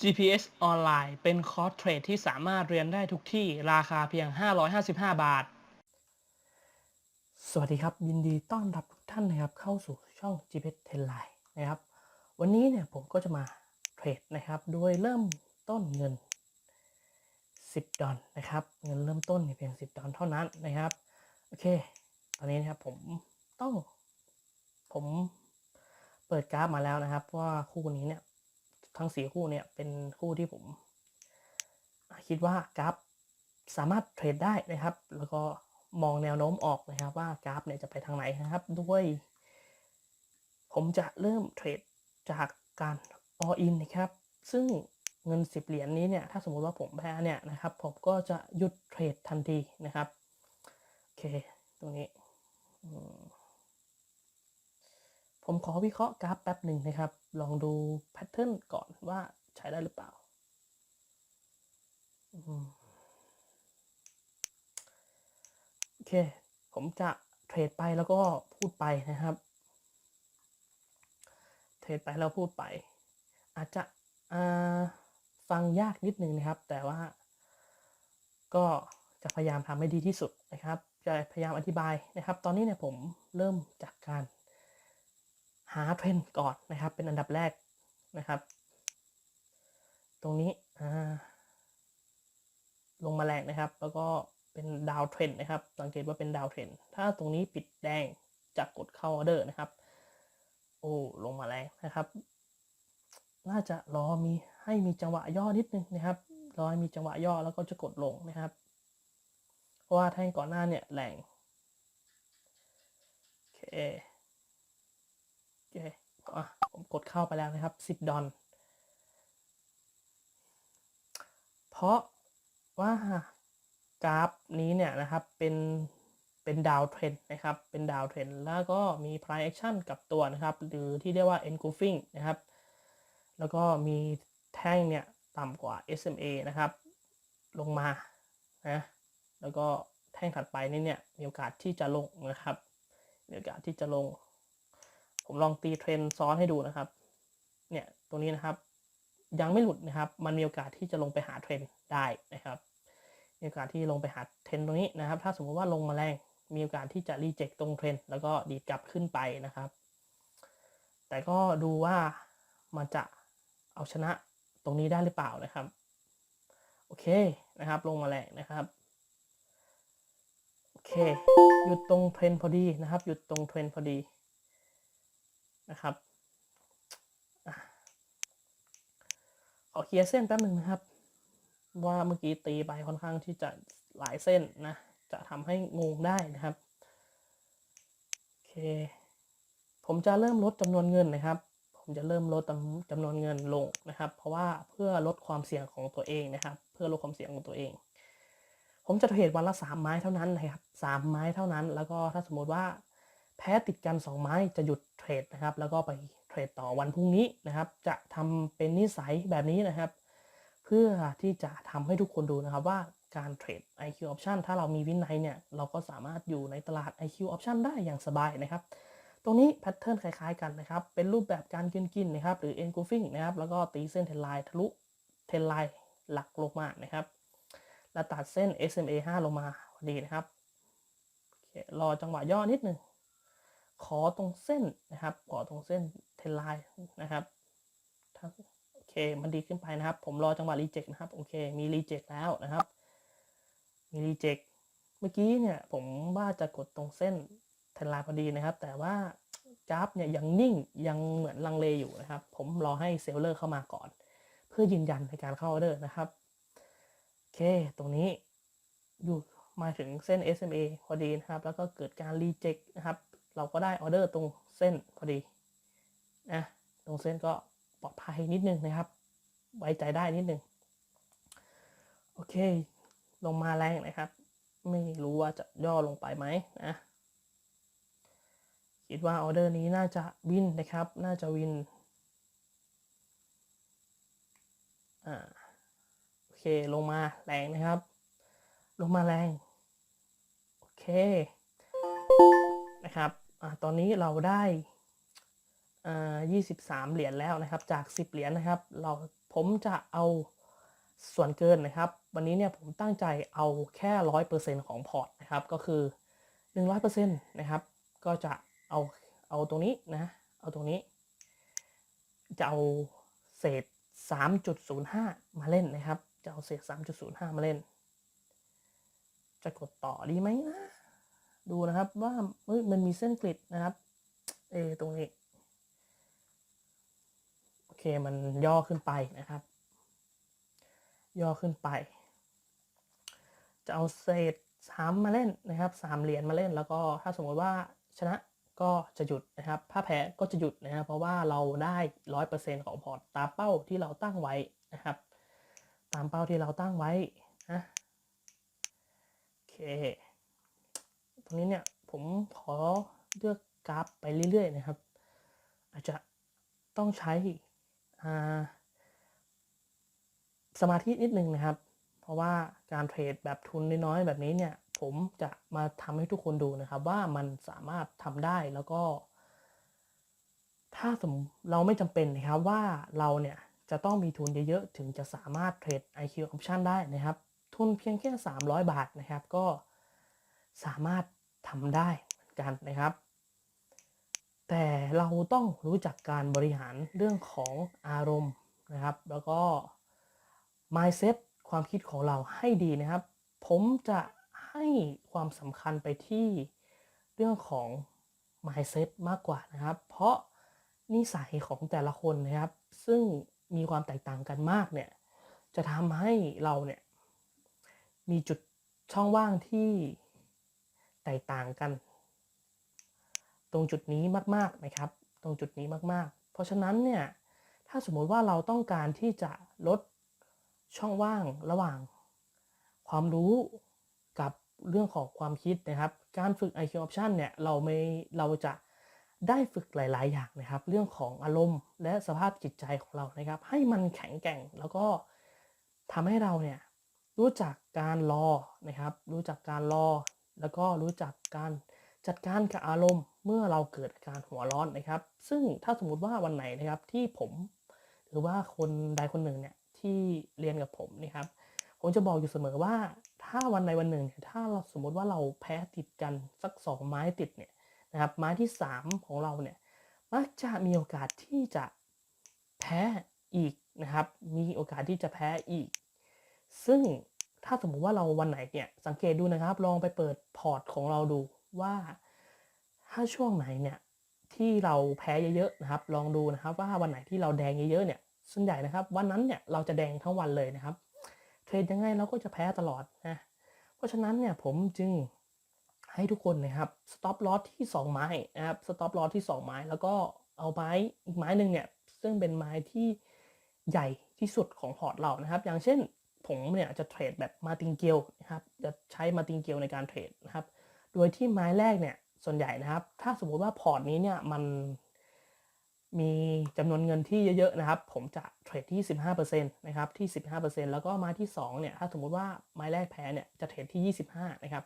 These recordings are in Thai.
GPS ออนไลน์เป็นคอร์สเทรดที่สามารถเรียนได้ทุกที่ราคาเพียง 555 บาท สวัสดีครับ ยินดีต้อนรับทุกท่านนะครับเข้าสู่ช่อง GPS 10 Line นะครับ วันนี้เนี่ยผมก็จะมาเทรดนะครับโดยเริ่มต้นเงิน 10 ดอลนะครับ เงินเริ่มต้นเนี่ยเพียง 10 ดอลเท่านั้นนะครับ โอเค ตอนนี้นะครับผมต้องผมเปิดกราฟมาแล้วนะครับว่าคู่นี้เนี่ย ทั้งสี่คู่เนี่ยเป็นคู่ที่ผมคิดว่ากราฟสามารถเทรดได้นะครับ แล้วก็มองแนวโน้มออกนะครับว่ากราฟเนี่ยจะไปทางไหนนะครับ ด้วย ผมจะเริ่มเทรดจากการ all in นะครับ ซึ่งเงิน 10 เหรียญนี้เนี่ย ถ้าสมมติว่าผมแพ้เนี่ยนะครับ ผมก็จะหยุดเทรดทันทีนะครับ โอเค ตรงนี้ ผมขอวิเคราะห์กราฟแป๊บหนึ่งนะครับ ลองดูแพทเทิร์นก่อนว่าใช้ได้หรือเปล่า โอเค ผมจะเทรดไปแล้วก็พูดไปนะครับ เทรดไปแล้วพูดไป อาจจะฟังยากนิดนึงนะครับ แต่ว่าก็จะพยายามทำให้ดีที่สุดนะครับ จะพยายามอธิบายนะครับ ตอนนี้เนี่ยผมเริ่มจากการ หาเทรนก่อนนะครับ เป็นอันดับแรกนะครับ ตรงนี้ลงมาแรงนะครับ แล้วก็เป็นดาวเทรนนะครับ สังเกตว่าเป็นดาวเทรนถ้าตรงนี้ปิดแดงจะกดเข้าออเดอร์นะครับ โอ้ลงมาแรงนะครับ น่าจะรอมีให้มีจังหวะย่อนิดนึงนะครับรอให้มีจังหวะย่อแล้วก็จะกดลงนะครับ เพราะว่าแท่งก่อนหน้าเนี่ยแรงโอเค อะผมกดเข้าไปแล้วนะครับ 10 ดอลเพราะว่ากราฟนี้เนี่ยนะครับเป็นเป็นดาวเทรนนะครับ เป็นดาวเทรนแล้วก็มี price action กับตัวนะครับ หรือที่เรียกว่า engulfing นะครับ แล้วก็มีแท่งเนี่ยต่ำกว่า SMA นะครับ ลงมานะแล้วก็แท่งถัดไปนี่เนี่ยมีโอกาสที่จะลงนะครับมีโอกาสที่จะลง ผมลองตีเทรนซ้อนให้ดูนะครับ เนี่ยตรงนี้นะครับ ยังไม่หลุดนะครับ มันมีโอกาสที่จะลงไปหาเทรนได้นะครับ มีโอกาสที่ลงไปหาเทรนตรงนี้นะครับ ถ้าสมมติว่าลงมาแรง มีโอกาสที่จะรีเจ็คตรงเทรนแล้วก็ดีดกลับขึ้นไปนะครับ แต่ก็ดูว่ามันจะเอาชนะตรงนี้ได้หรือเปล่านะครับ โอเคนะครับ ลงมาแรงนะครับโอเคหยุดตรงเทรนพอดีนะครับหยุดตรงเทรนพอดี นะครับขอเคลียร์เส้นแป๊บหนึ่งนะครับ ว่าเมื่อกี้ตีไปค่อนข้างที่จะหลายเส้นนะ จะทำให้งงได้นะครับโอเค ผมจะเริ่มลดจำนวนเงินนะครับ ผมจะเริ่มลดจำนวนเงินลงนะครับ เพราะว่าเพื่อลดความเสี่ยงของตัวเองนะครับ เพื่อลดความเสี่ยงของตัวเอง ผมจะเทรดวันละสามไม้เท่านั้นนะครับสามไม้เท่านั้น แล้วก็ถ้าสมมติว่า แพ้ติดกัน 2 ไม้จะหยุดเทรดนะครับ แล้วก็ไปเทรดต่อวันพรุ่งนี้นะครับ จะทำเป็นนิสัยแบบนี้นะครับ เพื่อที่จะทำให้ทุกคนดูนะครับว่าการเทรด IQ option ถ้าเรามีวินัยเนี่ย เราก็สามารถอยู่ในตลาด IQ option ได้อย่างสบายนะครับ ตรงนี้แพทเทิร์นคล้ายๆกันนะครับ เป็นรูปแบบการกินกินนะครับ หรือ engulfing นะครับ แล้วก็ตีเส้นเทนไลน์ทะลุเทนไลน์หลักลงมานะครับ แล้วตัดเส้น SMA 5 ลงมาพอดีนะครับรอจังหวะย่อนิดนึง ขอตรงเส้นนะครับ ขอตรงเส้นเทนไลน์นะครับโอเค มันดีขึ้นไปนะครับ ผมรอจังหวะรีเจ็คนะครับ โอเค มีรีเจ็คแล้วนะครับ มีรีเจ็ค เมื่อกี้เนี่ย ผมว่าจะกดตรงเส้นเทนไลน์พอดีนะครับ แต่ว่ากราฟเนี่ยยังนิ่ง ยังเหมือนลังเลอยู่นะครับ ผมรอให้เซลเลอร์เข้ามาก่อน เพื่อยืนยันในการเข้าออเดอร์นะครับ โอเค ตรงนี้อยู่มาถึงเส้น SMA พอดีนะครับ แล้วก็เกิดการรีเจ็คนะครับ เราก็ได้ออเดอร์ตรงเส้นพอดีนะตรงเส้นก็ปลอดภัยนิดนึงนะครับ ไว้ใจได้นิดนึงโอเค ลงมาแรงนะครับ ไม่รู้ว่าจะย่อลงไปไหมนะคิดว่าออเดอร์นี้น่าจะวินนะครับ น่าจะวินอ่าโอเคลงมาแรงนะครับ ลงมาแรง โอเคนะครับ อตอนนี้เราได้อ่า23เหรียญแล้วนะครับ จาก10เหรียญนะครับ เราผมจะเอาส่วนเกินนะครับ วันนี้เนี่ยผมตั้งใจเอาแค่100%ของพอร์ตนะครับ ก็คือ100%นะครับ ก็จะเอาเอาตรงนี้นะ เอาตรงนี้ จะเอาเศษ3.05มาเล่นนะครับ จะเอาเศษ3.05มาเล่น จะกดต่อดีไหมนะ ดูนะครับว่ามันมีเส้นกริดนะครับ เอตรงนี้ โอเคมันย่อขึ้นไปนะครับ ย่อขึ้นไป จะเอาเศษสามมาเล่นนะครับสามเหรียญมาเล่นแล้วก็ถ้าสมมติว่าชนะก็จะหยุดนะครับถ้าแพ้ก็จะหยุดนะครับ เพราะว่าเราได้ร้อยเปอร์เซ็นของพอร์ตตามเป้าที่เราตั้งไว้นะครับ ตามเป้าที่เราตั้งไว้นะโอเค รงนี้เนี่ยผมขอเลือกกราฟไปเรื่อยๆนะครับ อาจจะต้องใช้สมาธินิดนึงนะครับ เพราะว่าการเทรดแบบทุนน้อยๆแบบนี้เนี่ย ผมจะมาทำให้ทุกคนดูนะครับ ว่ามันสามารถทำได้แล้วก็ ถ้าสมเราไม่จำเป็นนะครับว่าเราเนี่ยจะต้องมีทุนเยอะๆ ถึงจะสามารถเทรด IQ Option ได้นะครับ ทุนเพียงแค่ 300 บาทนะครับ ก็สามารถ ทำได้เหมือนกันนะครับ แต่เราต้องรู้จักการบริหารเรื่องของอารมณ์นะครับ แล้วก็ mindset ความคิดของเราให้ดีนะครับ ผมจะให้ความสำคัญไปที่เรื่องของ mindset มากกว่านะครับ เพราะนิสัยของแต่ละคนนะครับ ซึ่งมีความแตกต่างกันมากเนี่ย จะทำให้เราเนี่ย มีจุดช่องว่างที่ ตกต่างกัน ตรงจุดนี้มากๆนะครับ ตรงจุดนี้มากๆ เพราะฉะนั้นเนี่ยถ้าสมมุติว่าเราต้องการที่จะลดช่องว่างระหว่าง ความรู้กับเรื่องของความคิดนะครับ การฝึก IQ Option เนี่ยเราไม่เราจะได้ฝึกหลาย ๆ อย่างนะครับ เรื่องของอารมณ์และสภาพจิตใจของเรานะครับ ให้มันแข็งแกร่งแล้วก็ทำให้เราเนี่ยรู้จักการรอนะครับ รู้จักการรอ แล้วก็รู้จักการจัดการกับอารมณ์เมื่อเราเกิดการหัวร้อนนะครับ ซึ่งถ้าสมมุติว่าวันไหนนะครับที่ผมหรือว่าคนใดคนหนึ่งเนี่ยที่เรียนกับผมนะครับ ผมจะบอกอยู่เสมอว่าถ้าวันใดวันหนึ่งเนี่ยถ้าเราสมมติว่าเราแพ้ติดกันสักสองไม้ติดเนี่ยนะครับไม้ที่สามของเราเนี่ยมักจะมีโอกาสที่จะแพ้อีกนะครับ มีโอกาสที่จะแพ้อีก ซึ่ง ถ้าสมมุติว่าเราวันไหนเนี่ยสังเกตดูนะครับ ลองไปเปิดพอร์ตของเราดูว่า ถ้าช่วงไหนเนี่ยที่เราแพ้เยอะๆนะครับ ลองดูนะครับว่าวันไหนที่เราแดงเยอะๆเนี่ยส่วนใหญ่นะครับวันนั้นเนี่ยเราจะแดงทั้งวันเลยนะครับ เทรดยังไงเราก็จะแพ้ตลอดนะเพราะฉะนั้นเนี่ยผมจึงให้ทุกคนนะครับสต็อปลอสที่ 2 ไม้นะครับสต็อปลอสที่ 2 ไม้ แล้วก็เอาไม้อีกไม้หนึ่งเนี่ยซึ่งเป็นไม้ที่ใหญ่ที่สุดของพอร์ตเรานะครับ อย่างเช่น ผมเนี่ยจะเทรดแบบมาติงเกลนะครับจะใช้มาติงเกลในการเทรดนะครับ โดยที่ไม้แรกเนี่ยส่วนใหญ่นะครับ ถ้าสมมุติว่าพอร์ตนี้เนี่ยมันมีจำนวนเงินที่เยอะๆนะครับ ผมจะเทรดที่ 15%นะครับที่ 15%แล้วก็ไม้ที่2เนี่ยถ้าสมมุติว่าไม้แรกแพ้เนี่ยจะเทรดที่ 25นะครับ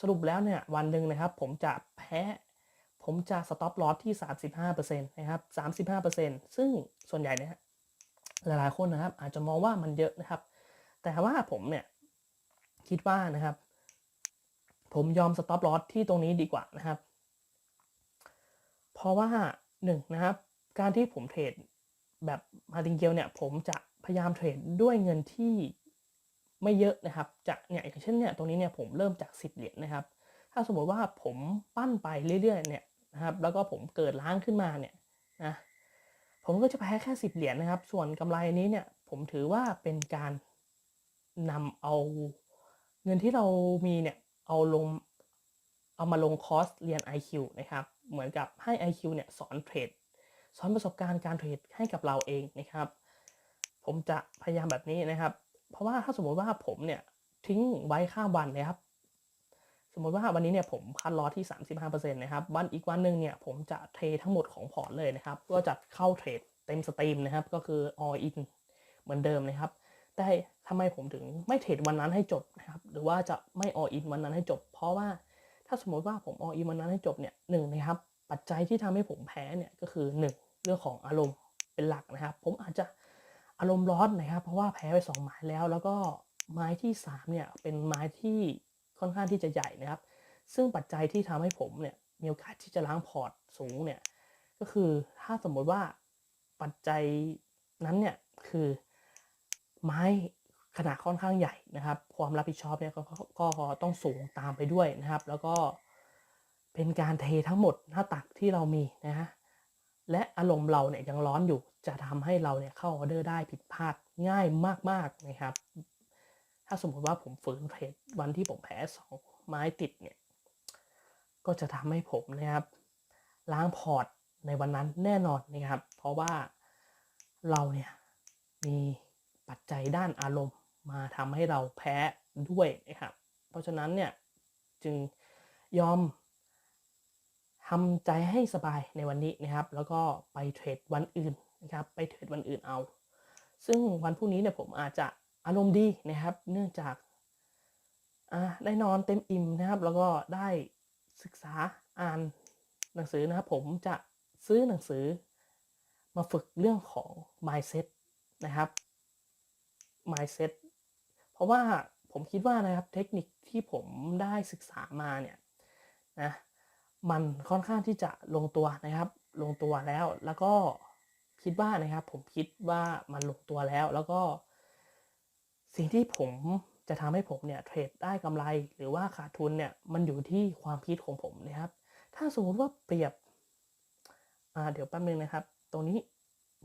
สรุปแล้วเนี่ยวันหนึ่งนะครับผมจะแพ้ผมจะสต็อปลอสที่ 35%นะครับ35%ซึ่งส่วนใหญ่เนี่ยหลายๆคนนะครับ อาจจะมองว่ามันเยอะนะครับ แต่ว่าผมเนี่ยคิดว่านะครับ ผมยอมสต็อปลอสที่ตรงนี้ดีกว่านะครับ เพราะว่าหนึ่งนะครับ การที่ผมเทรดแบบมาติงเกลเนี่ย ผมจะพยายามเทรดด้วยเงินที่ไม่เยอะนะครับ จากเนี่ยอย่างเช่นเนี่ยตรงนี้เนี่ยผมเริ่มจาก 10 เหรียญนะครับ ถ้าสมมติว่าผมปั้นไปเรื่อยๆเนี่ยนะครับ แล้วก็ผมเกิดล้างขึ้นมาเนี่ยนะผมก็จะแพ้แค่ 10 เหรียญนะครับ ส่วนกำไรนี้เนี่ยผมถือว่าเป็นการ นำเอาเงินที่เรามีเนี่ยเอาลงเอามาลงคอร์สเรียน IQ นะครับ เหมือนกับให้ IQ เนี่ยสอนเทรดสอนประสบการณ์การเทรดให้กับเราเองนะครับ ผมจะพยายามแบบนี้นะครับ เพราะว่าถ้าสมมติว่าผมเนี่ยทิ้งไว้ข้ามวันนะครับ สมมติว่าวันนี้เนี่ยผมคัดลอสที่ 35%นะครับวันอีกวันหนึ่งเนี่ยผมจะเททั้งหมดของพอร์ตเลยนะครับ ก็จะเข้าเทรดเต็มสตรีมนะครับ ก็คือ all in เหมือนเดิมนะครับ แต่ทำไมผมถึงไม่เทรดวันนั้นให้จบนะครับ หรือว่าจะไม่ all in วันนั้นให้จบ เพราะว่าถ้าสมมติว่าผม all in วันนั้นให้จบเนี่ยหนึ่งนะครับ ปัจจัยที่ทำให้ผมแพ้เนี่ยก็คือหนึ่งเรื่องของอารมณ์เป็นหลักนะครับ ผมอาจจะอารมณ์ร้อนนะครับ เพราะว่าแพ้ไปสองไม้แล้ว แล้วก็ไม้ที่สามเนี่ยเป็นไม้ที่ค่อนข้างที่จะใหญ่นะครับ ซึ่งปัจจัยที่ทำให้ผมเนี่ยมีโอกาสที่จะล้างพอร์ตสูงเนี่ยก็คือถ้าสมมติว่าปัจจัยนั้นเนี่ยคือ ไม้ขนาดค่อนข้างใหญ่นะครับ ความรับผิดชอบเนี่ยก็ก็ต้องสูงตามไปด้วยนะครับ แล้วก็เป็นการเททั้งหมดหน้าตักที่เรามีนะฮะและอารมณ์เราเนี่ยยังร้อนอยู่จะทำให้เราเนี่ยเข้าออเดอร์ได้ผิดพลาดง่ายมากๆนะครับ ถ้าสมมติว่าผมฝืนเทรดวันที่ผมแพ้สองไม้ติดเนี่ยก็จะทำให้ผมนะครับ ล้างพอร์ตในวันนั้นแน่นอนนะครับ เพราะว่าเราเนี่ยมี ปัจจัยด้านอารมณ์มาทำให้เราแพ้ด้วยนะครับเพราะฉะนั้นเนี่ยจึงยอมทำใจให้สบายในวันนี้นะครับ แล้วก็ไปเทรดวันอื่นนะครับไปเทรดวันอื่นเอา ซึ่งวันพรุ่งนี้เนี่ยผมอาจจะอารมณ์ดีนะครับ เนื่องจากได้นอนเต็มอิ่มนะครับ แล้วก็ได้ศึกษาอ่านหนังสือนะครับ ผมจะซื้อหนังสือมาฝึกเรื่องของ mindset นะครับ mindset เพราะว่าผมคิดว่านะครับเทคนิคที่ผมได้ศึกษามาเนี่ยนะมันค่อนข้างที่จะลงตัวนะครับ ลงตัวแล้วแล้วก็คิดว่านะครับผมคิดว่ามันลงตัวแล้วแล้วก็ สิ่งที่ผมจะทำให้ผมเนี่ยเทรดได้กำไรหรือว่าขาดทุนเนี่ยมันอยู่ที่ความคิดของผมนะครับ ถ้าสมมติว่าเปรียบอ่าเดี๋ยวแป๊บนึงนะครับ ตรงนี้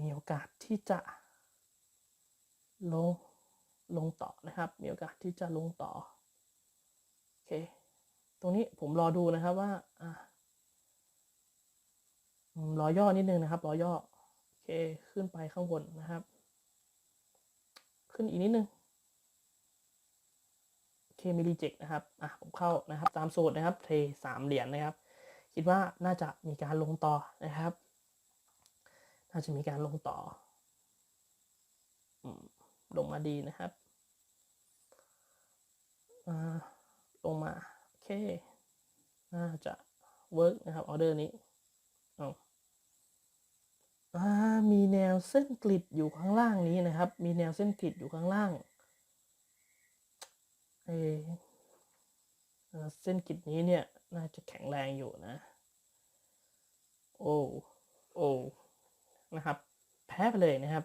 มีโอกาสที่จะลง ลงต่อนะครับ มีโอกาสที่จะลงต่อ โอเค ตรงนี้ผมรอดูนะครับว่าอ่ารอย่อนิดนึงนะครับรอย่อ โอเค ขึ้นไปข้างบนนะครับ ขึ้นอีกนิดนึงโอเคมีรีเจ็นะครับ อะ ผมเข้านะครับ ตามสูตรนะครับ เทสามเหรียญนะครับ คิดว่าน่าจะมีการลงต่อนะครับ น่าจะมีการลงต่อ อืม ลงมาดีนะครับลงมา โอเค น่าจะเวิร์กนะครับออเดอร์นี้เอามีแนวเส้นกริดอยู่ข้างล่างนี้นะครับ มีแนวเส้นกริดอยู่ข้างล่างเอเส้นกริดนี้เนี่ย น่าจะแข็งแรงอยู่นะ โอ้ โอ้ นะครับ แพ้ไปเลยนะครับ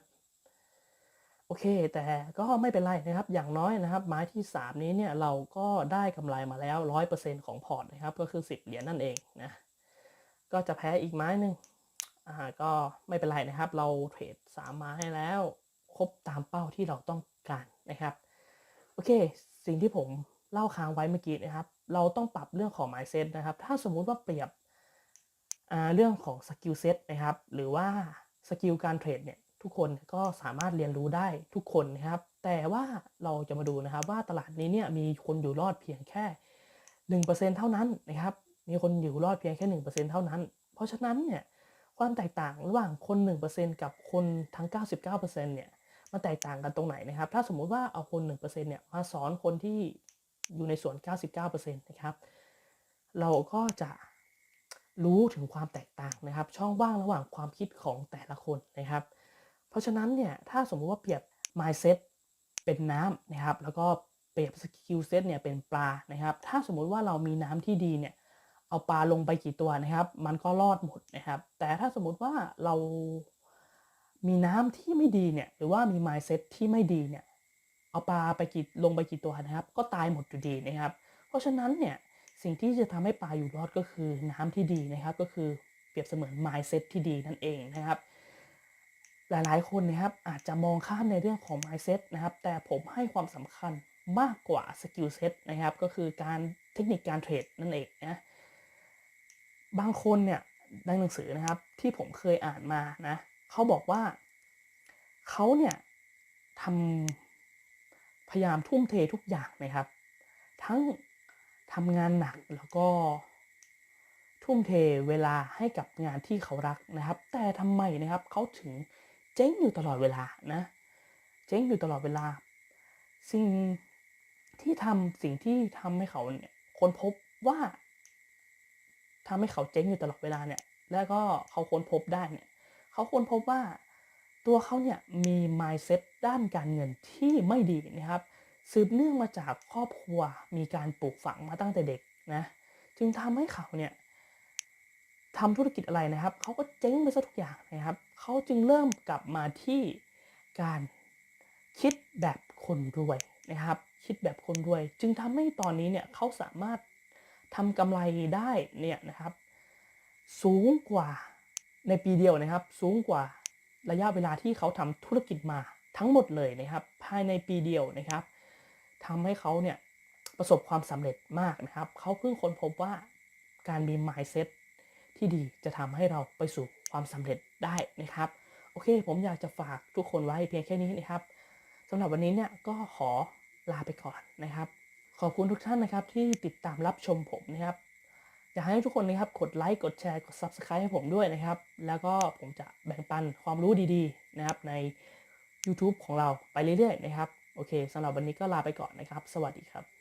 อเค แต่ก็ไม่เป็นไรนะครับ อย่างน้อยนะครับ ไม้ที่ 3 นี้เนี่ยเราก็ได้กำไรมาแล้ว 100%ของพอร์ตนะครับ ก็คือ 10 เหรียญนั่นเองนะ ก็จะแพ้อีกไม้หนึ่งอ่าก็ไม่เป็นไรนะครับ เราเทรด3ไม้ให้แล้วครบตามเป้าที่เราต้องการนะครับ โอเค สิ่งที่ผมเล่าค้างไว้เมื่อกี้นะครับ เราต้องปรับเรื่องของ mindset นะครับ ถ้าสมมุติว่าเปรียบเรื่องของสกิลเซ็ตนะครับ หรือว่าสกิลการเทรดเนี่ย ทุกคนก็สามารถเรียนรู้ได้ทุกคนนะครับ แต่ว่าเราจะมาดูนะครับว่าตลาดนี้เนี่ยมีคนอยู่รอดเพียงแค่หนึ่งเปอร์เซ็นเท่านั้นนะครับ มีคนอยู่รอดเพียงแค่หนึ่งเปอร์เซ็นเท่านั้น เพราะฉะนั้นเนี่ยความแตกต่างระหว่างคนหนึ่งเปอร์เซ็นกับคนทั้งเก้าสิบเก้าเปอร์เซ็นเนี่ยมันแตกต่างกันตรงไหนนะครับ ถ้าสมมุติว่าเอาคนหนึ่งเปอร์เซ็นเนี่ยมาสอนคนที่อยู่ในส่วนเก้าสิบเก้าเปอร์เซ็นต์นะครับ เราก็จะรู้ถึงความแตกต่างนะครับ ช่องว่างระหว่างความคิดของแต่ละคนนะครับ เพราะฉะนั้นเนี่ยถ้าสมมุติว่าเปรียบ mindset เป็นน้ำนะครับ แล้วก็เปรียบ skill set เนี่ยเป็นปลานะครับ ถ้าสมมุติว่าเรามีน้ำที่ดีเนี่ยเอาปลาลงไปกี่ตัวนะครับ มันก็รอดหมดนะครับ แต่ถ้าสมมุติว่าเรามีน้ำที่ไม่ดีเนี่ยหรือว่ามี mindset ที่ไม่ดีเนี่ยเอาปลาไปกี่ลงไปกี่ตัวนะครับ ก็ตายหมดอยู่ดีนะครับ เพราะฉะนั้นเนี่ยสิ่งที่จะทำให้ปลาอยู่รอดก็คือน้ำที่ดีนะครับ ก็คือเปรียบเสมือน mindset ที่ดีนั่นเองนะครับ หลายๆ คนนะครับอาจจะมองข้ามในเรื่องของ mindset นะครับแต่ผมให้ความสำคัญมากกว่า skill set นะครับก็คือการเทคนิคการเทรดนั่นเองนะบางคนเนี่ยในหนังสือนะครับที่ผมเคยอ่านมานะเขาบอกว่าเขาเนี่ยทำพยายามทุ่มเททุกอย่างนะครับ ทั้งทำงานหนักแล้วก็ทุ่มเทเวลาให้กับงานที่เขารักนะครับ แต่ทำไมนะครับเขาถึง เจ๊งอยู่ตลอดเวลานะ เจ๊งอยู่ตลอดเวลา สิ่งที่ทำสิ่งที่ทำให้เขาเนี่ยค้นพบว่าทำให้เขาเจ๊งอยู่ตลอดเวลาเนี่ย แล้วก็เขาค้นพบได้เนี่ย เขาค้นพบว่าตัวเขาเนี่ยมี mindset ด้านการเงินที่ไม่ดีนะครับ สืบเนื่องมาจากครอบครัวมีการปลูกฝังมาตั้งแต่เด็กนะ จึงทำให้เขาเนี่ย ทำธุรกิจอะไรนะครับเขาก็เจ๊งไปซะทุกอย่างนะครับเขาจึงเริ่มกลับมาที่การคิดแบบคนรวยนะครับ คิดแบบคนรวย จึงทำให้ตอนนี้เนี่ยเขาสามารถทำกำไรได้เนี่ยนะครับ สูงกว่าในปีเดียวนะครับ สูงกว่าระยะเวลาที่เขาทำธุรกิจมาทั้งหมดเลยนะครับ ภายในปีเดียวนะครับทำให้เขาเนี่ยประสบความสำเร็จมากนะครับ เขาเพิ่งค้นพบว่าการมี mindset ที่ดีจะทำให้เราไปสู่ความสำเร็จได้นะครับ โอเค ผมอยากจะฝากทุกคนไว้เพียงแค่นี้นะครับสำหรับวันนี้เนี่ยก็ขอลาไปก่อนนะครับ ขอบคุณทุกท่านนะครับที่ติดตามรับชมผมนะครับอยากให้ทุกคนนะครับกดไลค์กดแชร์กด Subscribe ให้ผมด้วยนะครับ แล้วก็ผมจะแบ่งปันความรู้ดีๆนะครับใน YouTube ของเราไปเรื่อยๆนะครับ โอเคสำหรับวันนี้ก็ลาไปก่อนนะครับ สวัสดีครับ